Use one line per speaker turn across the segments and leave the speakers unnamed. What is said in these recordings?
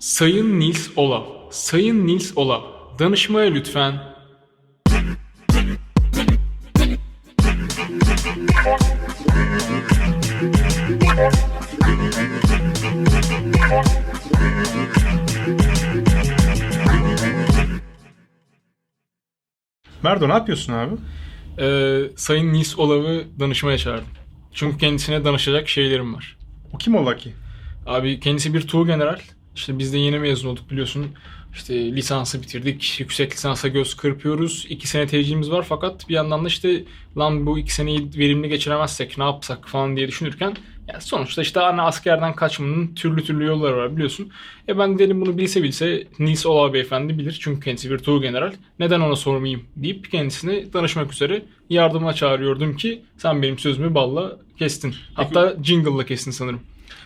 Sayın Nils Olav, Sayın Nils Olav, danışmaya lütfen.
Merdo ne yapıyorsun abi?
Ee, Sayın Nils Olav'ı danışmaya çağırdım. Çünkü kendisine danışacak şeylerim var.
O kim ola ki?
Abi kendisi bir tuğ general. İşte biz de yeni mezun olduk biliyorsun. İşte lisansı bitirdik. Yüksek lisansa göz kırpıyoruz. İki sene tecrübemiz var fakat bir yandan da işte lan bu iki seneyi verimli geçiremezsek ne yapsak falan diye düşünürken yani sonuçta işte ana askerden kaçmanın türlü türlü yolları var biliyorsun. E ben dedim bunu bilse bilse Nils Olav beyefendi bilir. Çünkü kendisi bir tuğ general. Neden ona sormayayım deyip kendisini danışmak üzere yardıma çağırıyordum ki sen benim sözümü balla kestin. Hatta jingle'la kestin sanırım.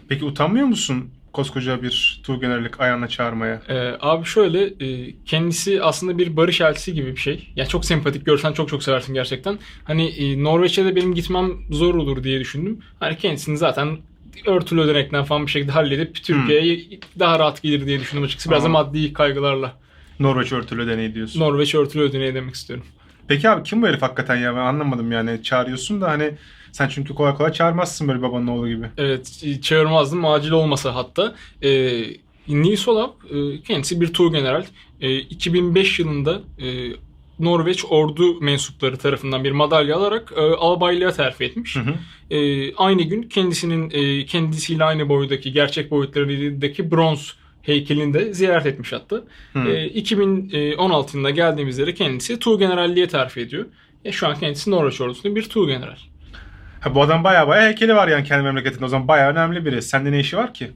Peki utanmıyor musun koskoca bir tuğ generallik ayağına çağırmaya?
Ee, abi şöyle e, kendisi aslında bir barış elçisi gibi bir şey. Ya çok sempatik görsen çok çok seversin gerçekten. Hani e, Norveç'e de benim gitmem zor olur diye düşündüm. Hani kendisini zaten örtülü ödenekten falan bir şekilde halledip Türkiye'ye daha rahat gelir diye düşündüm açıkçası. Biraz da
Ama-
maddi kaygılarla.
Norveç örtülü deneyi diyorsun.
Norveç örtülü ödeneği demek istiyorum.
Peki abi kim bu herif hakikaten ya ben anlamadım yani çağırıyorsun da hani sen çünkü kolay kolay çağırmazsın böyle babanın oğlu gibi.
Evet e, çağırmazdım acil olmasa hatta. E, Nils Olav e, kendisi bir tuğ general. E, 2005 yılında e, Norveç ordu mensupları tarafından bir madalya alarak e, albaylığa terfi etmiş.
Hı hı.
E, aynı gün kendisinin e, kendisiyle aynı boydaki gerçek boyutlarındaki bronz heykelini de ziyaret etmiş hatta. E, 2016 yılında geldiğimiz yere kendisi tuğ generalliğe terfi ediyor. E, şu an kendisi Norveç ordusunda bir tuğ general.
Ha, bu adam baya baya heykeli var yani kendi memleketinde o zaman baya önemli biri. Sende ne işi var ki?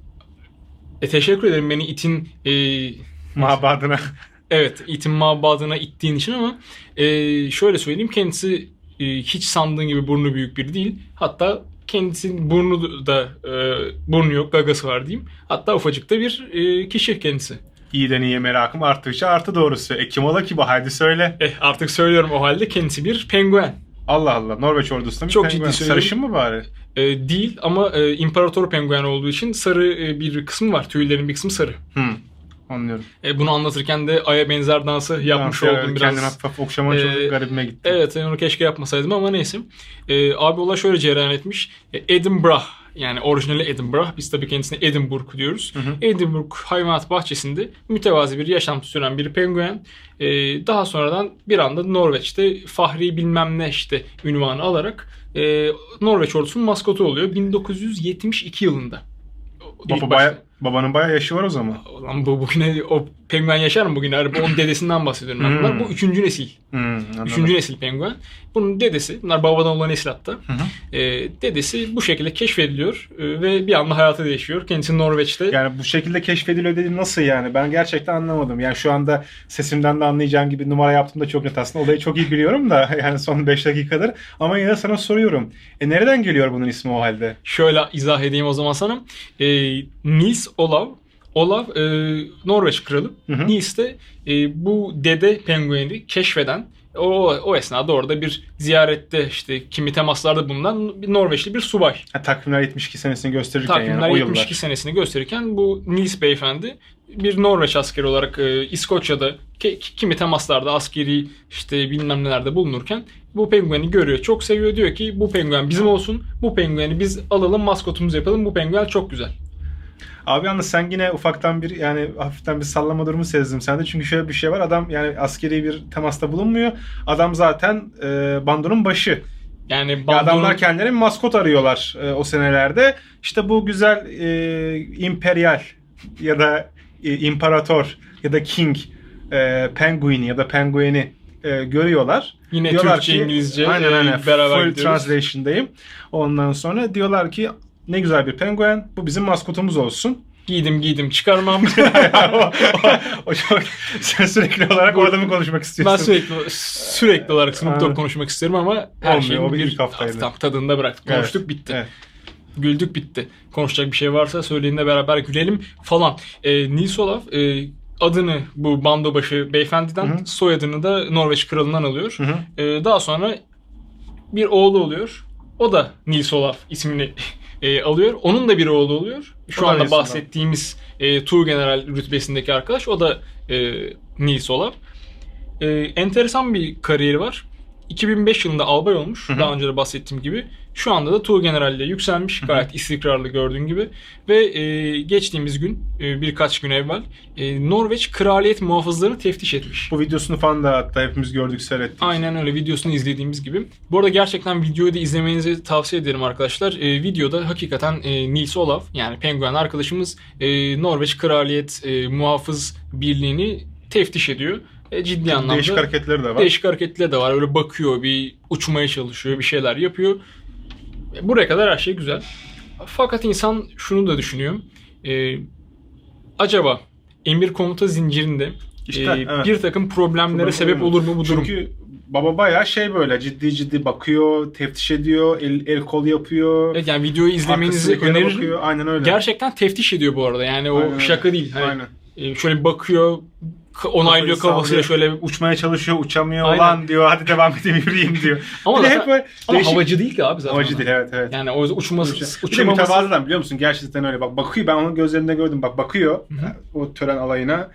E, teşekkür ederim beni itin e,
Mabadına.
Evet, itim mabadına ittiğin için ama e, şöyle söyleyeyim kendisi e, hiç sandığın gibi burnu büyük biri değil. Hatta kendisinin burnu da e, burnu yok, gagası var diyeyim. Hatta ufacık da bir e, kişi kendisi.
İyiden iyiye merakım arttıkça arttı doğrusu. E kim ola ki bu haydi söyle.
Eh artık söylüyorum o halde kendisi bir penguen.
Allah Allah Norveç ordusunda bir
Çok
penguen.
ciddi söylüyorum.
Sarışın mı bari?
E, değil ama e, imparator penguen olduğu için sarı e, bir kısmı var. Tüylerin bir kısmı sarı.
Hı. Anlıyorum.
E, bunu anlatırken de aya benzer dansı yapmış
Tamam,
oldum biraz.
Kendini hafif hafif okşaman
Ee,
çok garibime gitti.
Evet onu keşke yapmasaydım ama neyse. Ee, abi olay şöyle cereyan etmiş. Ee, Edinburgh yani orijinali Edinburgh. Biz tabii kendisine Edinburgh diyoruz.
hı.
Edinburgh hayvanat bahçesinde mütevazi bir yaşam süren bir penguen. Ee, daha sonradan bir anda Norveç'te Fahri bilmem ne işte ünvanı alarak e, Norveç ordusunun maskotu oluyor. 1972 yılında. İlk
Baba baya, babanın baya yaşı var o zaman.
Ulan bu bugüne o penguen yaşar mı bugün? Yani onun dedesinden bahsediyorum. ben. Bunlar
Hmm.
bu üçüncü nesil.
Anladım.
Üçüncü nesil penguen. Bunun dedesi, bunlar babadan olan nesil hatta.
Hı hı.
Ee, dedesi bu şekilde keşfediliyor e, ve bir anda hayatı değişiyor. Kendisi Norveç'te.
Yani bu şekilde keşfediliyor dediğin nasıl yani? Ben gerçekten anlamadım. Yani şu anda sesimden de anlayacağın gibi numara yaptığımda çok net aslında. Olayı çok iyi biliyorum da yani son 5 dakikadır. Ama yine sana soruyorum. E nereden geliyor bunun ismi o halde?
Şöyle izah edeyim o zaman sana. Ee, Nils Olav, Olav e, Norveç kralı.
Hı hı.
Nils de e, bu dede pengueni keşfeden o, o esnada orada bir ziyarette işte kimi temaslarda bulunan bir Norveçli bir subay.
Ha, takvimler 72 senesini gösterirken
Takvimler
yani o
72
yıllar.
senesini gösterirken bu Nils beyefendi bir Norveç askeri olarak e, İskoçya'da ke- kimi temaslarda askeri işte bilmem nelerde bulunurken bu pengueni görüyor. Çok seviyor diyor ki bu penguen bizim olsun. Bu pengueni biz alalım maskotumuz yapalım. Bu penguen çok güzel.
Abi yalnız sen yine ufaktan bir yani hafiften bir sallama durumu sezdim sende. Çünkü şöyle bir şey var. Adam yani askeri bir temasta bulunmuyor. Adam zaten e, bandonun başı.
Yani
Ya
bandonun-
adamlar kendilerine bir maskot arıyorlar e, o senelerde. İşte bu güzel e, imperial ya da e, imparator ya da king e, penguini ya da penguini e, görüyorlar.
Yine
Diyorlar
Türkçe,
ki-
İngilizce
aynen,
e,
aynen.
beraber
Full
gidiyoruz.
translation'dayım. Ondan sonra diyorlar ki ne güzel bir penguen. Bu bizim maskotumuz olsun.
Giydim giydim çıkarmam.
o, o- o çok sen sürekli olarak orada mı konuşmak istiyorsun?
ben sürekli sürekli olarak Snoop Dogg konuşmak isterim ama her
Olmuyor,
şeyin
o bir ilk haftaydı.
tadında bıraktık.
Evet,
Konuştuk bitti.
evet.
Güldük bitti. Konuşacak bir şey varsa söyleyin de beraber gülelim falan. E, Nils Olaf e, adını bu bandobaşı beyefendiden
Hı hı.
soyadını da Norveç kralından alıyor. E, daha sonra bir oğlu oluyor. O da Nils Olaf ismini e, alıyor. Onun da bir oğlu oluyor. Şu anda bahsettiğimiz e, Tur General rütbesindeki arkadaş. O da e, Nils Olav. E, enteresan bir kariyeri var. 2005 yılında albay olmuş.
Hı hı.
Daha önce de bahsettiğim gibi. Şu anda da Tur General'le yükselmiş. Gayet istikrarlı gördüğün gibi. Ve e, geçtiğimiz gün, e, birkaç gün evvel e, Norveç kraliyet muhafızlarını teftiş etmiş.
Bu videosunu falan da hatta hepimiz gördük seyrettik.
Aynen öyle videosunu izlediğimiz gibi. Bu arada gerçekten videoyu da izlemenizi tavsiye ederim arkadaşlar. E, videoda hakikaten e, Nils Olav yani penguen arkadaşımız e, Norveç Kraliyet e, Muhafız Birliği'ni teftiş ediyor. E, ciddi anlamda
Değişik hareketleri de var.
değişik hareketleri de var. Öyle bakıyor, bir uçmaya çalışıyor, bir şeyler yapıyor. Buraya kadar her şey güzel. Fakat insan şunu da düşünüyor. E, acaba emir komuta zincirinde
İşte,
e,
evet.
bir takım problemlere
Problem
sebep
olur
mu bu durum?
Çünkü baba bayağı şey böyle ciddi ciddi bakıyor, teftiş ediyor, el, el kol yapıyor.
Evet, yani videoyu izlemenizi öneririm.
bakıyor. Aynen öyle.
Gerçekten teftiş ediyor bu arada. Yani o
Aynen öyle.
şaka değil. Hani,
Aynen.
e, şöyle bakıyor, onaylıyor kafasıyla şöyle.
uçmaya çalışıyor, uçamıyor
Aynen.
olan diyor. Hadi devam edeyim yürüyeyim diyor.
Ama
bir
zaten-
hep böyle
Ama
değişik-
havacı değil ki abi zaten.
Havacı değil evet evet.
Yani o uçması,
bir de
uçamaması.
mütevazıdan biliyor musun? Gerçekten öyle. Bak bakıyor ben onun gözlerinde gördüm. Bak bakıyor o tören alayına.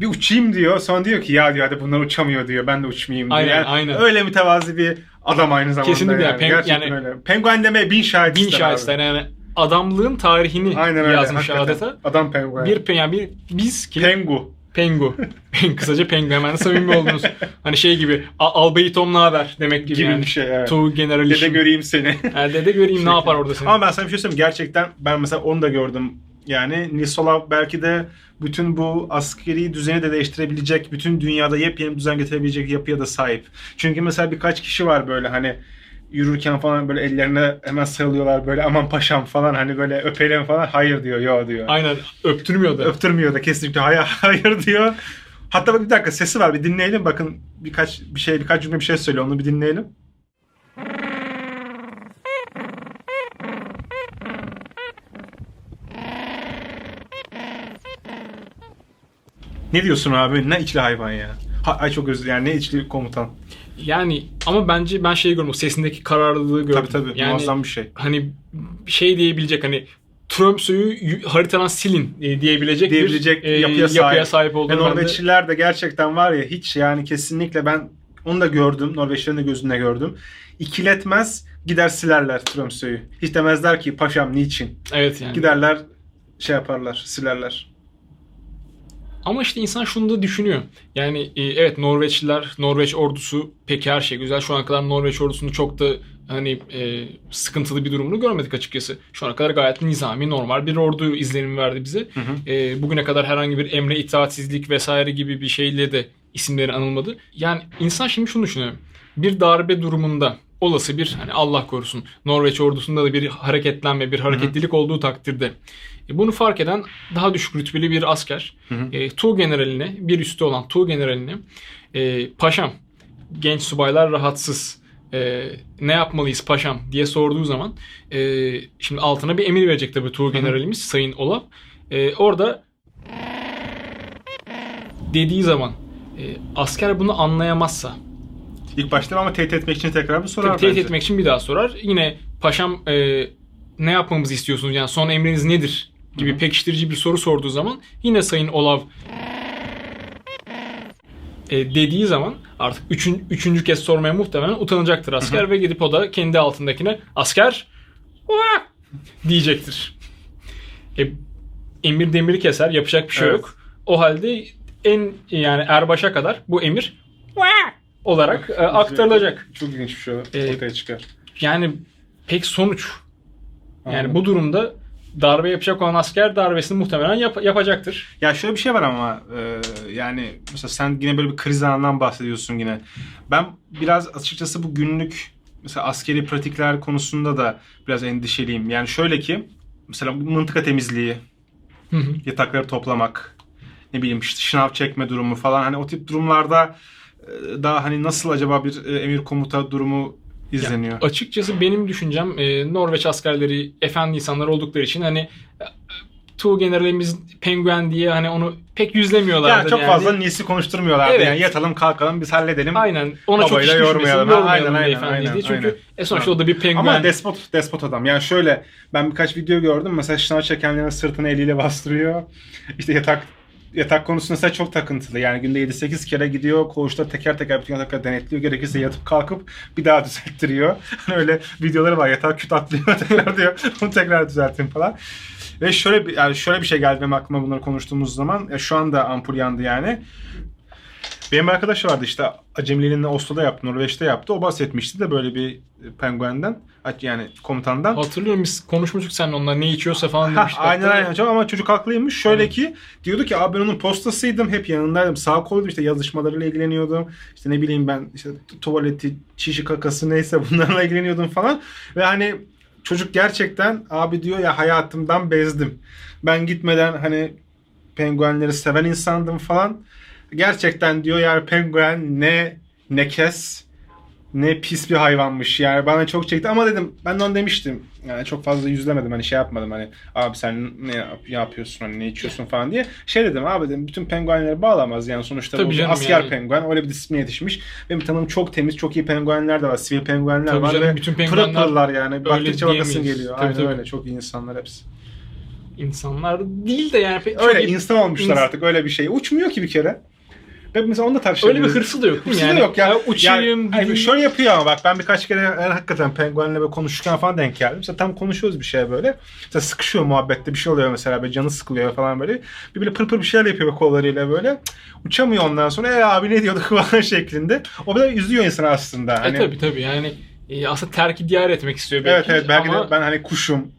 Bir uçayım diyor. Sonra diyor ki ya diyor hadi bunlar uçamıyor diyor. Ben de uçmayayım diyor.
Aynen,
Yani
aynen.
Öyle mütevazi bir adam aynı zamanda.
Kesinlikle.
yani.
Peng-
Gerçekten
yani-
öyle. Penguen demeye bin şahit
Bin şahit yani adamlığın tarihini
Aynen öyle.
yazmış
hakikaten.
adeta.
Adam penguen.
Bir yani bir biz ki
Pengu.
Pengu. Kısaca Pengu hemen samimi oldunuz. Hani şey gibi Albayı Tom ne haber demek gibi,
Gibi
yani.
bir şey evet.
Tu
Dede
generalişim.
göreyim seni.
Yani dede göreyim ne yapar orada seni.
Ama ben sana bir şey söyleyeyim. Gerçekten ben mesela onu da gördüm. Yani Nisolov belki de bütün bu askeri düzeni de değiştirebilecek, bütün dünyada yepyeni bir düzen getirebilecek yapıya da sahip. Çünkü mesela birkaç kişi var böyle hani yürürken falan böyle ellerine hemen sarılıyorlar böyle aman paşam falan hani böyle öpelim falan hayır diyor yo diyor.
Aynen öptürmüyor da.
Öptürmüyor da kesinlikle hayır, hayır diyor. Hatta bak bir dakika sesi var bir dinleyelim bakın birkaç bir şey birkaç cümle bir şey söylüyor onu bir dinleyelim. Ne diyorsun abi? Ne içli hayvan ya? Ha, ay çok özür yani ne içli komutan.
Yani ama bence ben şey gördüm. O sesindeki kararlılığı gördüm.
Tabii tabii
Yani
muazzam bir şey.
hani şey diyebilecek hani Tromsø'yu y- haritadan silin diyebilecek,
Diyebilecek
bir e,
yapıya sahip.
sahip
Ve
olduğunu ben de-
Norveçliler de gerçekten var ya hiç yani kesinlikle ben onu da gördüm. Norveçlerin de gözünde gördüm. İkiletmez gider silerler Tromsø'yü. Hiç demezler ki paşam niçin.
Evet yani.
Giderler şey yaparlar silerler.
Ama işte insan şunu da düşünüyor. Yani e, evet Norveçliler, Norveç ordusu peki her şey güzel. Şu ana kadar Norveç ordusunu çok da hani e, sıkıntılı bir durumunu görmedik açıkçası. Şu ana kadar gayet nizami, normal bir ordu izlenimi verdi bize.
Hı hı.
E, bugüne kadar herhangi bir emre itaatsizlik vesaire gibi bir şeyle de isimleri anılmadı. Yani insan şimdi şunu düşünüyor. Bir darbe durumunda olası bir hani Allah korusun Norveç ordusunda da bir hareketlenme, bir hareketlilik olduğu takdirde e, bunu fark eden daha düşük rütbeli bir asker
Hı hı.
e, Tu generaline, bir üstü olan Tu generaline e, paşam genç subaylar rahatsız e, ne yapmalıyız paşam diye sorduğu zaman e, şimdi altına bir emir verecek tabii Tu generalimiz Sayın Olaf. E, orada dediği zaman e, asker bunu anlayamazsa
İlk başta ama teyit etmek için tekrar bir sorar
tabii teyit
bence.
etmek için bir daha sorar. Yine paşam e, ne yapmamızı istiyorsunuz yani son emriniz nedir gibi
Hı hı.
pekiştirici bir soru sorduğu zaman yine Sayın Olav e, dediği zaman artık üçün, üçüncü kez sormaya muhtemelen utanacaktır asker ve gidip o da kendi altındakine asker "Uah!" diyecektir. E, emir demiri keser yapacak bir şey
Evet.
yok. O halde en yani erbaşa kadar bu emir "Uah!" Olarak e, aktarılacak.
Çok ilginç bir şey
Ee,
ortaya çıkar.
Yani pek sonuç. Yani
Anladım.
bu durumda darbe yapacak olan asker darbesini muhtemelen yap- yapacaktır.
Ya şöyle bir şey var ama e, yani mesela sen yine böyle bir kriz anından bahsediyorsun yine. Ben biraz açıkçası bu günlük mesela askeri pratikler konusunda da biraz endişeliyim. Yani şöyle ki mesela mıntıka temizliği,
Hı hı.
yatakları toplamak, ne bileyim işte şınav çekme durumu falan hani o tip durumlarda e, daha hani nasıl acaba bir e, emir komuta durumu izleniyor?
Açıkçası benim düşüncem e, Norveç askerleri efendi insanlar oldukları için hani e, Tu generalimiz penguen diye hani onu pek yüzlemiyorlardı.
Yani çok fazla Nils'i konuşturmuyorlardı.
Evet.
Yani yatalım kalkalım biz halledelim.
Aynen. Ona çok iş
yormayalım. Ha, aynen, aynen, aynen,
diye. Çünkü
aynen.
e sonuçta o da bir penguen.
Ama despot despot adam. Yani şöyle ben birkaç video gördüm. Mesela şınav çekenlerin sırtını eliyle bastırıyor. İşte yatak yatak konusunda mesela çok takıntılı. Yani günde 7-8 kere gidiyor. Koğuşta teker teker bütün yatakları denetliyor. Gerekirse yatıp kalkıp bir daha düzelttiriyor. Hani öyle videoları var. Yatak küt atlıyor tekrar diyor. Onu tekrar düzelteyim falan. Ve şöyle bir, yani şöyle bir şey geldi benim aklıma bunları konuştuğumuz zaman. E, şu anda ampul yandı yani. Benim bir arkadaş vardı işte acemiliğini Oslo'da yaptı, Norveç'te yaptı. O bahsetmişti de böyle bir penguenden yani komutandan.
Hatırlıyorum biz konuşmuştuk seninle onlar ne içiyorsa falan
Ha,
demiştik.
aynen aynen ama çocuk haklıymış. Şöyle ki diyordu ki abi ben onun postasıydım. Hep yanındaydım. Sağ koluydu işte yazışmalarıyla ilgileniyordum. İşte ne bileyim ben işte tuvaleti, çişi, kakası neyse bunlarla ilgileniyordum falan. Ve hani çocuk gerçekten abi diyor ya hayatımdan bezdim. Ben gitmeden hani penguenleri seven insandım falan. Gerçekten diyor yani penguen ne nekes ne pis bir hayvanmış. Yani bana çok çekti. Ama dedim ben de onu demiştim. Yani çok fazla yüzlemedim hani şey yapmadım hani abi sen ne yap- yapıyorsun hani ne içiyorsun falan diye. Şey dedim abi dedim bütün penguenleri bağlamaz yani sonuçta
Tabii
bu asker
yani.
penguen öyle bir disipline yetişmiş. Benim tanım çok temiz çok iyi penguenler de var sivil penguenler
Tabii
var
canım,
ve
bütün
pırıl
penguenler
pırıllar yani baktıkça bakasın geliyor.
Tabii,
aynen
tabii.
öyle çok iyi insanlar hepsi.
İnsanlar değil de yani pek
öyle
çok
insan olmuşlar artık öyle bir şey. Uçmuyor ki bir kere ve mesela onu da tartışabiliriz.
Öyle bir hırsı da yok?
Hırsı da
Yani,
yok yani.
ya uçayım,
yani,
gideyim.
şöyle yapıyor ama bak ben birkaç kere yani hakikaten penguenle böyle konuşurken falan denk geldim. Mesela tam konuşuyoruz bir şey böyle. Mesela sıkışıyor muhabbette bir şey oluyor mesela böyle canı sıkılıyor falan böyle. Bir böyle pır pır bir şeyler yapıyor kollarıyla böyle. Uçamıyor ondan sonra e abi ne diyorduk falan şeklinde. O böyle üzüyor insanı aslında. Hani,
E tabii tabii yani e, aslında terki diyar etmek istiyor belki.
Evet evet belki
ama
de ben hani kuşum.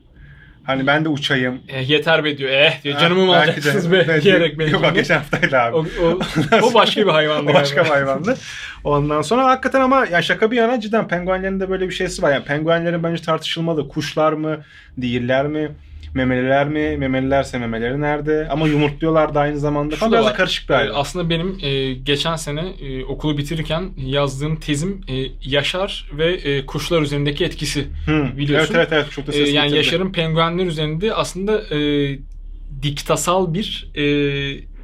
Hani ben de uçayım.
e, yeter be diyor. Eh diyor canımı mı
Belki
alacaksınız be
belki-
diyerek beni.
Yok geçen haftaydı abi.
o, o, o başka bir hayvandı.
O başka bir hayvandı. Ondan sonra hakikaten ama ya şaka bir yana cidden penguenlerin de böyle bir şeysi var. Yani penguenlerin bence tartışılmalı. Kuşlar mı, değiller mi? Memeliler mi? Memelilerse memeleri nerede? Ama yumurtluyorlar da aynı zamanda.
Şu
biraz da karışık bir hayvan.
Aslında benim e, geçen sene e, okulu bitirirken yazdığım tezim e, Yaşar ve e, kuşlar üzerindeki etkisi.
Hı,
biliyorsun.
Evet evet evet. Çok da
E, yani
getirdi.
Yaşar'ın penguenler üzerinde aslında e, diktasal bir e,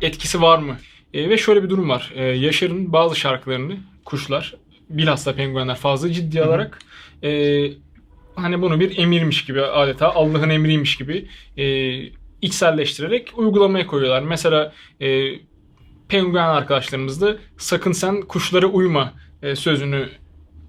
etkisi var mı? E, ve şöyle bir durum var. E, Yaşar'ın bazı şarkılarını kuşlar, bilhassa penguenler fazla ciddi
Hı hı.
alarak e, hani bunu bir emirmiş gibi adeta Allah'ın emriymiş gibi e, içselleştirerek uygulamaya koyuyorlar. Mesela e, penguen arkadaşlarımız da sakın sen kuşlara uyma e, sözünü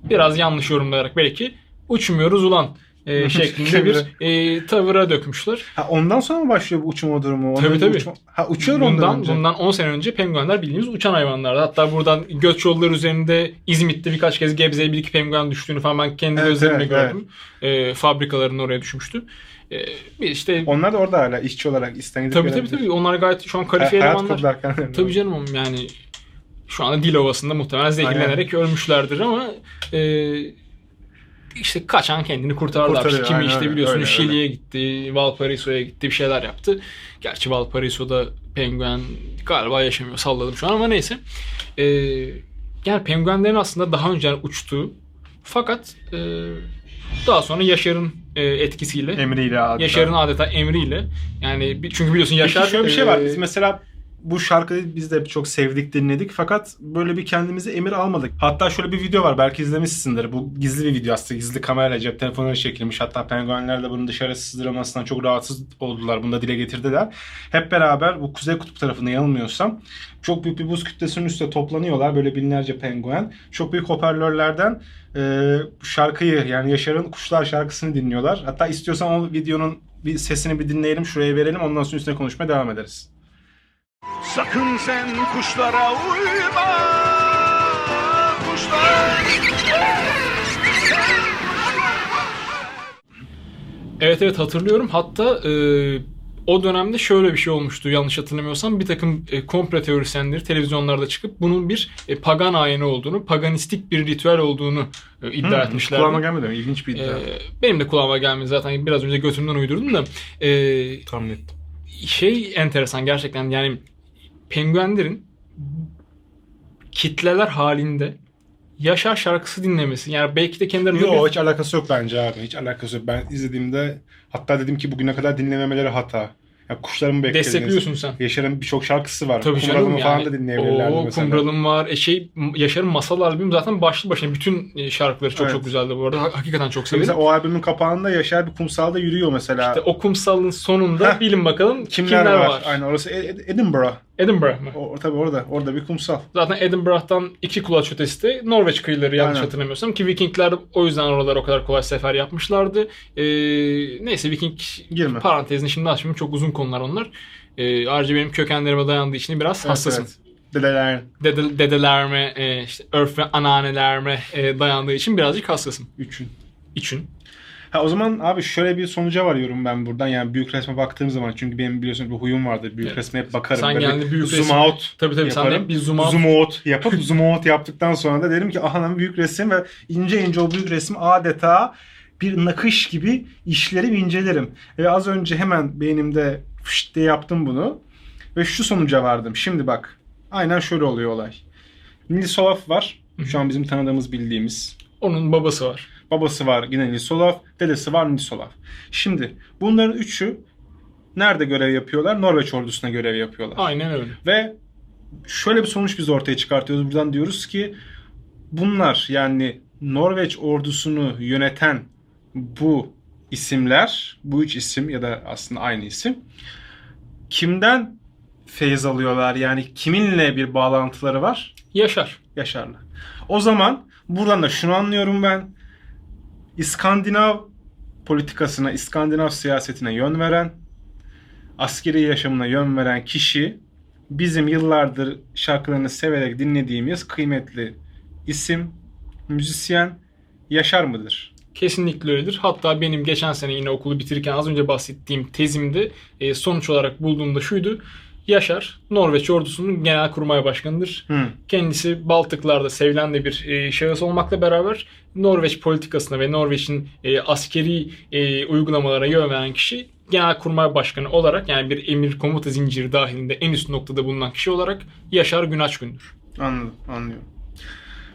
biraz yanlış yorumlayarak belki uçmuyoruz ulan e, şeklinde bir e, tavıra dökmüşler.
Ha, ondan sonra mı başlıyor bu uçma durumu? Ondan
Tabii, tabii.
Uçma... Ha uçuyor ondan
Bundan,
önce.
bundan 10 sene önce penguenler bildiğimiz uçan hayvanlardı. Hatta buradan göç yolları üzerinde İzmit'te birkaç kez Gebze'ye bir iki penguen düştüğünü falan ben kendi
Evet,
gözlerimle
evet,
gördüm. E, fabrikaların oraya düşmüştü. E, işte
Onlar da orada hala işçi olarak isten gidip
tabii tabii tabii onlar gayet şu an
Ha-
kalifiye
Hayat
elemanlar. Tabii canım yani şu anda dil ovasında muhtemelen zehirlenerek ölmüşlerdir ama e, işte kaçan kendini kurtardı.
Kurtarıyor.
Kimi
aynen
işte biliyorsun Şili'ye gitti, Valparaiso'ya gitti bir şeyler yaptı. Gerçi Valparaiso'da penguen galiba yaşamıyor salladım şu an ama neyse. E, yani penguenlerin aslında daha önce uçtuğu fakat e, daha sonra Yaşar'ın e, etkisiyle
Emriyle adeta.
Yaşar'ın adeta emriyle yani çünkü biliyorsun
Yaşar,
Yaşar
şöyle bir şey var.
e,
Biz mesela bu şarkıyı biz de çok sevdik, dinledik. Fakat böyle bir kendimize emir almadık. Hatta şöyle bir video var. Belki izlemişsindir. Bu gizli bir video aslında. Gizli kamerayla cep telefonuyla çekilmiş. Hatta penguenler de bunun dışarı sızdırılmasından çok rahatsız oldular. Bunu da dile getirdiler. Hep beraber bu Kuzey Kutup tarafında yanılmıyorsam çok büyük bir buz kütlesinin üstüne toplanıyorlar. Böyle binlerce penguen. Çok büyük hoparlörlerden e, şarkıyı yani Yaşar'ın Kuşlar şarkısını dinliyorlar. Hatta istiyorsan o videonun bir sesini bir dinleyelim. Şuraya verelim. Ondan sonra üstüne konuşmaya devam ederiz.
Sakın sen kuşlara uyma Kuşlar
Evet evet hatırlıyorum. Hatta e, o dönemde şöyle bir şey olmuştu yanlış hatırlamıyorsam. Bir takım e, komplo teorisyenleri televizyonlarda çıkıp bunun bir e, pagan ayini olduğunu, paganistik bir ritüel olduğunu e, iddia
Hı,
etmişlerdi.
Kulağıma gelmedi mi? İlginç bir iddia.
E, benim de kulağıma gelmedi zaten biraz önce götümden uydurdum da. E,
Tahmin ettim.
Şey enteresan gerçekten yani penguenlerin kitleler halinde Yaşar şarkısı dinlemesi. Yani belki de kendilerine
Yok
bir-
hiç alakası yok bence abi. Hiç alakası yok. Ben izlediğimde hatta dedim ki bugüne kadar dinlememeleri hata. Ya kuşlarımı beklediniz.
Destekliyorsun sen.
Yaşar'ın birçok şarkısı var.
Tabii
Kumralımı
canım
falan
yani.
da dinleyebilirlerdi
O
mesela.
Kumralım var. E şey Yaşar'ın Masal albüm zaten başlı başına bütün e, şarkıları çok
Evet.
çok güzeldi bu arada. Ha- Hakikaten çok severim.
Mesela o albümün kapağında Yaşar bir kumsalda yürüyor mesela.
İşte o kumsalın sonunda
Heh.
bilin bakalım
kimler, var? Aynen orası Ed- Ed- Edinburgh.
Edinburgh mı?
O, tabii orada. Orada bir kumsal.
Zaten Edinburgh'tan iki kulaç ötesi Norveç kıyıları yanlış
Aynen.
hatırlamıyorsam ki Vikingler o yüzden oralara o kadar kolay sefer yapmışlardı. Ee, neyse Viking
Girme.
parantezini şimdi açmayayım çok uzun konular onlar. Ee, ayrıca benim kökenlerime dayandığı için biraz
Evet,
hassasım.
evet. Dedeler.
Dede, dedelerime, e, işte örf ve anneannelerime e, dayandığı için birazcık hassasım.
Üçün.
İçin.
Ha o zaman abi şöyle bir sonuca varıyorum ben buradan. Yani büyük resme baktığım zaman çünkü benim biliyorsun bir huyum vardır. Büyük
Evet.
resme hep bakarım.
Sen genelde büyük
zoom
resim-
out
Tabii tabii sen de
yaparım.
bir zoom out.
Zoom out yapıp zoom out yaptıktan sonra da derim ki aha lan büyük resim ve ince ince o büyük resim adeta bir nakış gibi işlerim incelerim. Ve az önce hemen beynimde fışt diye yaptım bunu. Ve şu sonuca vardım. Şimdi bak. Aynen şöyle oluyor olay. Nils Olaf var. Şu an bizim tanıdığımız bildiğimiz.
Onun babası var.
Babası var yine Nils Olaf. Dedesi var Nils Olaf. Şimdi bunların üçü nerede görev yapıyorlar? Norveç ordusuna görev yapıyorlar.
Aynen öyle.
Ve şöyle bir sonuç biz ortaya çıkartıyoruz. Buradan diyoruz ki bunlar yani Norveç ordusunu yöneten bu isimler, bu üç isim ya da aslında aynı isim kimden feyiz alıyorlar? Yani kiminle bir bağlantıları var?
Yaşar.
Yaşar'la. O zaman buradan da şunu anlıyorum ben. İskandinav politikasına, İskandinav siyasetine yön veren, askeri yaşamına yön veren kişi bizim yıllardır şarkılarını severek dinlediğimiz kıymetli isim, müzisyen Yaşar mıdır?
Kesinlikle öyledir. Hatta benim geçen sene yine okulu bitirirken az önce bahsettiğim tezimde e, sonuç olarak bulduğumda şuydu. Yaşar, Norveç ordusunun genelkurmay başkanıdır.
Hı.
Kendisi Baltıklarda sevilen de bir e, şahıs olmakla beraber Norveç politikasına ve Norveç'in e, askeri e, uygulamalara yön veren kişi Genelkurmay Başkanı olarak yani bir emir komuta zinciri dahilinde en üst noktada bulunan kişi olarak Yaşar Günaçgün'dür.
Anladım, anlıyorum.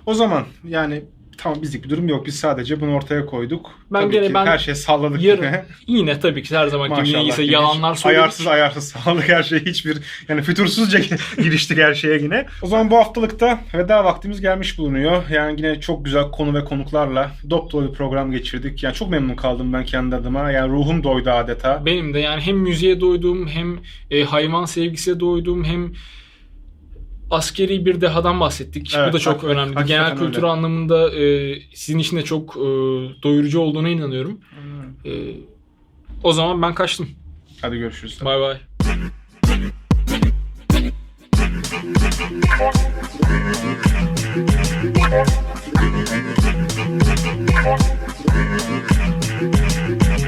O zaman yani tamam bizlik bir durum yok. Biz sadece bunu ortaya koyduk.
Ben
Tabii
gene
ki
ben
her şey salladık
Yarın
yine.
yine tabii ki her zaman gibi
yine
yalanlar söyledik.
Ayarsız ayarsız sağlık her şey hiçbir yani fütursuzca giriştik her şeye yine. O zaman bu haftalıkta veda vaktimiz gelmiş bulunuyor. Yani yine çok güzel konu ve konuklarla dop dolu bir program geçirdik. Yani çok memnun kaldım ben kendi adıma. Yani ruhum doydu adeta.
Benim de yani hem müziğe doydum hem e, hayvan sevgisine doydum hem askeri bir dehadan bahsettik.
Evet,
Bu da çok
hakikaten-
önemli.
hakikaten
Genel kültür
öyle.
anlamında e, sizin için de çok e, doyurucu olduğuna inanıyorum. E, o zaman ben kaçtım.
Hadi görüşürüz.
Bay bay.
Thank